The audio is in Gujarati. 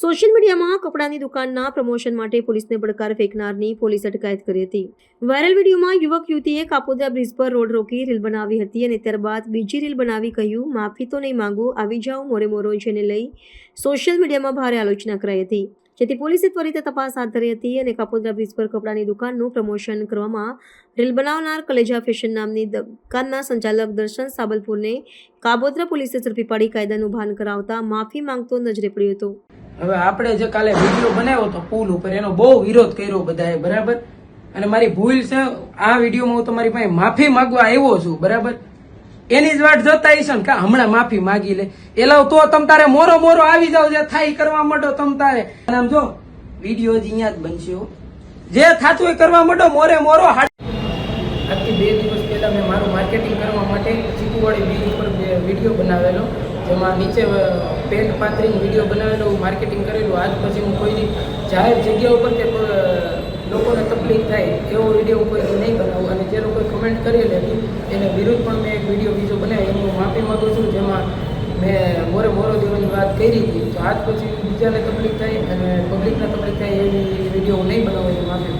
સોશિયલ મીડિયામાં કપડાની દુકાનના પ્રમોશન માટે પોલીસને પડકાર ફેંકનારની પોલીસ અટકાયત કરી હતી. વાયરલ વિડીયોમાં યુવક યુવતીએ કાપોદ્રા બ્રિજ પર રોડ રોકી રીલ બનાવી હતી અને ત્યારબાદ બીજી રીલ બનાવી કહ્યું, માફી તો નહીં માંગુ, આવી જાઓ મોરે મોરો જેને લઈ. સોશિયલ મીડિયામાં ભારે આલોચના કરાઈ હતી. જેથી પોલીસે ત્વરિત તપાસ હાથ ધરી હતી અને કાપોદ્રા બ્રિજ પર કપડાની દુકાનનું પ્રમોશન કરવામાં રીલ બનાવનાર કલેજા ફેશન નામની દુકાનના સંચાલક દર્શન સાબલપુરને કાબોદ્રા પોલીસે ઝડપી પાડી કાયદાનું ભાન કરાવતા માફી માંગતો નજરે પડ્યો હતો. હવે આપણે જે કાલે વીડિયો બનાવ્યો હતો પુલ ઉપર, એનો બહુ વિરોધ કર્યો બધાએ, બરાબર? અને મારી ભૂલ છે, આ વિડીયોમાં હું તમારી પાસે માફી માંગવા આવ્યો છું, બરાબર? એની જ વાટ જતા હશે ને કે હમણાં માફી માગી લે. એલા તો તમ તારે મોરો મોરો આવી જાવ જે થાય કરવા માંડો તમ તારે. આમ જો વીડિયો જ અહીંયા જ બનશે જે થાતું એ કરવા માંડો, મોરે મોરો હાડ- આજથી બે દિવસ પહેલા મેં મારું માર્કેટિંગ કરવા માટે ચીકુવાડી બીજ ઉપર વીડિયો બનાવેલો. જેમાં નીચે પેન્ટ પાથરીને વીડિયો બનાવેલો હું માર્કેટિંગ કરેલું. આજ પછી હું કોઈની જાહેર જગ્યા ઉપર કે લોકોને તકલીફ થાય, એવો વીડિયો કોઈ દી નહીં બનાવું. અને જે લોકોએ કમેન્ટ કરેલી હતી, એને વિરુદ્ધ પણ મેં એક વીડિયો બીજો બનાવ્યો. હું માફી માગું છું, જેમાં મેં મોરે મોરો દેવાની વાત કરી હતી. તો આજ પછી બીજાને તકલીફ થાય અને પબ્લિકને તકલીફ થાય એવી વીડિયો હું નહીં બનાવું, એની માફી